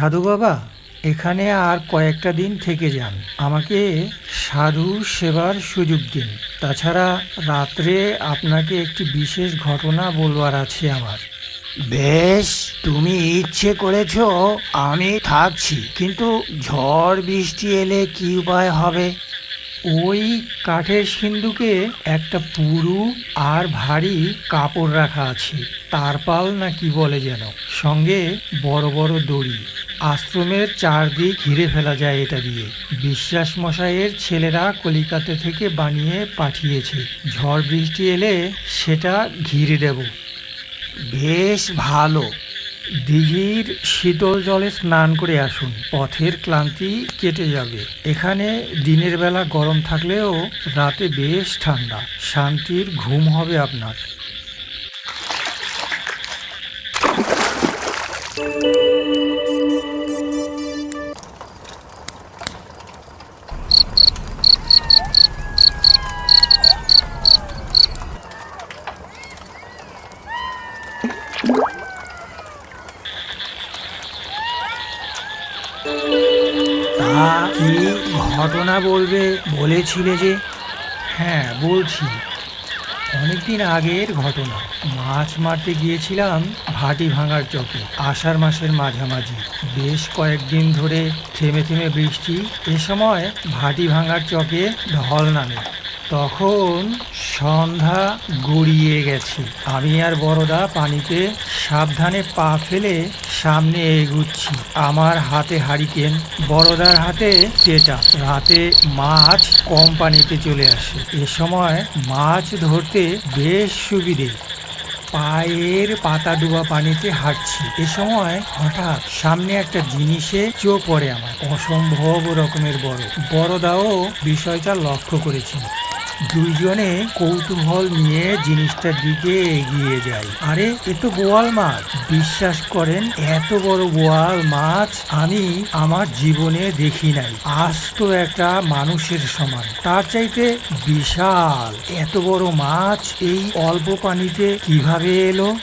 সাধু বাবা এখানে আর কয়েকটা দিন থেকে যান। আমাকে সাধু সেবার সুযোগ দিন। তাছাড়া রাত্রে আপনাকে একটি বিশেষ ঘটনা বলবার আছে আমার। বেশ তুমি ইচ্ছে করেছ আমি থাকছি। কিন্তু ঝড় বৃষ্টি এলে কি উপায় হবে? ওই কাঠের সিন্ধুকে একটা পুরু আর ভারী কাপড় রাখা আছে। তারপাল না কি বলে যেন? সঙ্গে বড় বড় দড়ি। আশ্রমের চারদিক ঘিরে ফেলা যায় এটা দিয়ে। বিশ্বাস মশাইয়ের ছেলেরা কলিকাতা থেকে বানিয়ে পাঠিয়েছে। ঝড় বৃষ্টি এলে সেটা ঘিরে দেব। বেশ ভালো। দিঘির শীতল জলে স্নান করে আসুন। পথের ক্লান্তি কেটে যাবে। এখানে দিনের বেলা গরম থাকলেও রাতে বেশ ঠান্ডা। শান্তির ঘুম হবে আপনার। কি ঘটনা বলবে বলেছিলে যে? হ্যাঁ বলছি। অনেকদিন আগের ঘটনা। মাছ মারতে গিয়েছিলাম ভাটি ভাঙার চকে, আষাঢ় মাসের মাঝামাঝি। বেশ কয়েকদিন ধরে থেমে থেমে বৃষ্টি, এ সময় ভাটি ভাঙার চকে ঢল নামে। তখন সন্ধ্যা গড়িয়ে গেছে। আমি আর বড়দা পানিতে সাবধানে পা ফেলে সামনে এগুচ্ছি। আমার হাতে হারিকেন, বড়দার হাতে চেটা রাতে মাছ কম পানিতে চলে আসে। এ সময় মাছ ধরতে বেশ সুবিধে। পায়ের পাতা ডুবা পানিতে হাঁটছি। এ সময় হঠাৎ সামনে একটা জিনিসে চোখ পড়ে আমার। অসম্ভব রকমের বড়। বড়দাও বিষয়টা লক্ষ্য করেছি দুইজনে কৌতূহল নিয়ে জিনিসটার দিকে এগিয়ে যায়। আরে, এ তো বোয়াল মাছ। বিশ্বাস করেন, এত বড় গোয়াল মাছ আমি আমার জীবনে দেখি নাই। আস্ত একটা মানুষের সমান তার চাইতে বিশাল। এত বড় মাছ এই অল্প পানিতে কীভাবে এলো?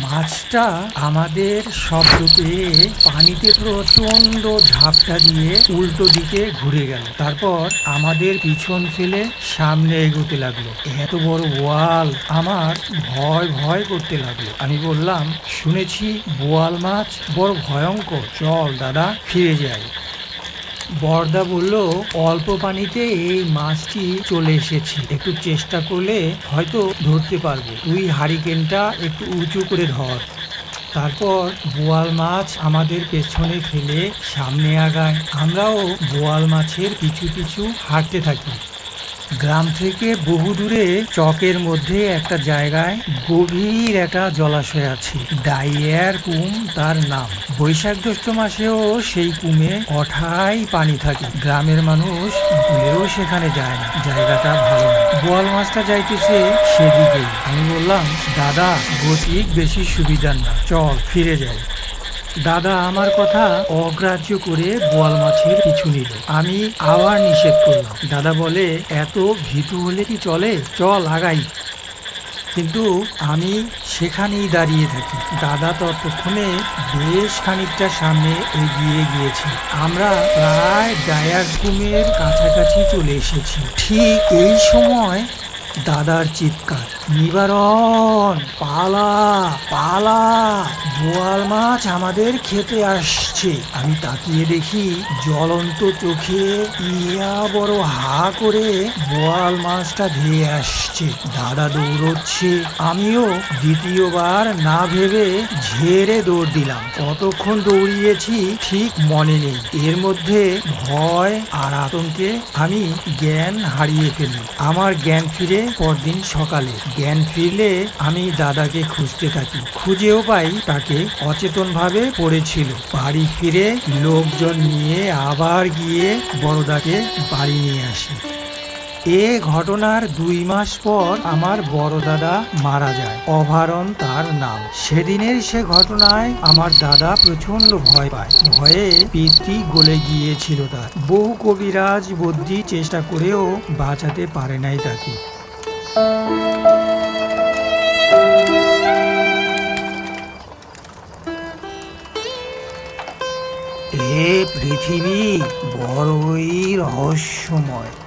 মাছটা আমাদের শব্দ পেয়ে পানিতে প্রচণ্ড ঝাপটা দিয়ে উল্টো দিকে ঘুরে গেল। তারপর আমাদের পিছন ফেলে সামনে এগোতে লাগল। এত বড় বোয়াল আমার ভয় ভয় করতে লাগল। আমি বললাম, শুনেছি বোয়াল মাছ বড় ভয়ঙ্কর। চল দাদা, ফিরে যাই। বর্দা বলল, অল্প পানিতে এই মাছটি চলে এসেছে। একটু চেষ্টা করলে হয়তো ধরতে পারব। তুই হারিকেনটা একটু উঁচু করে ধর। তারপর বোয়াল মাছ আমাদের পেছনে ফেলে সামনে আগায়। আমরাও বোয়াল মাছের পিছু পিছু হাঁটতে থাকি। গ্রাম থেকে বহু দূরে চকের মধ্যে একটা জায়গায় গভীর একটা জলাশয় আছে। ডাইয়ার কুম তার নাম। বৈশাখ জ্যৈষ্ঠ মাসেও সেই কুমে অঠাই পানি থাকে। গ্রামের মানুষ ভুলেও সেখানে যায় না। জায়গাটা ভালো না। বোয়াল মাছটা যাইতেছে সেদিকেই আমি বললাম, দাদা, গতিক বেশি সুবিধার না। চল, ফিরে যাই। দাদা আমার কথা অগ্রাহ্য করে বোয়াল মাছের পিছু নিল। আমি আবার নিষেধ করলাম। দাদা বলে, এত ভীতু হলে কি চলে? চল, আগাই। কিন্তু আমি সেখানেই দাঁড়িয়ে থাকি। দাদা ততক্ষণে বেশ খানিকটা সামনে এগিয়ে গিয়েছে। আমরা প্রায় ডায়ার কাছাকাছি চলে এসেছি। ঠিক এই সময় দাদার চিৎকার। নিবারণ, পালা পালা। বোয়াল মাছ আমাদের খেতে আসছে। আমি তাকিয়ে দেখি জ্বলন্ত চোখে ইয়া বড় হা করে বোয়াল মাছটা ধেয়ে আসছে। দাদা দৌড়চ্ছে। আমিও দ্বিতীয়বার না ভেবে ঝেড়ে দৌড় দিলাম। কতক্ষণ দৌড়িয়েছি ঠিক মনে নেই। এর মধ্যে ভয় আর আতঙ্কে আমি জ্ঞান হারিয়ে ফেলি। আমার জ্ঞান ফিরে পরদিন সকালে জ্ঞান ফিরলে আমি দাদাকে খুঁজতে থাকি। খুঁজেও পাই তাকে অচেতনভাবে পড়েছিল। বাড়ি ফিরে লোকজন নিয়ে আবার গিয়ে বড়দাকে বাড়ি নিয়ে আসি। এ ঘটনার দুই মাস পর আমার বড় দাদা মারা যায়। অভারণ তার নাম। সেদিনের সে ঘটনায় আমার দাদা প্রচণ্ড ভয় পায়। ভয়ে পিতৃ গলে গিয়েছিল তার। বহু কবিরাজ বুদ্ধি চেষ্টা করেও বাঁচাতে পারে নাই তাকে। এ পৃথিবী বড়ই রহস্যময়।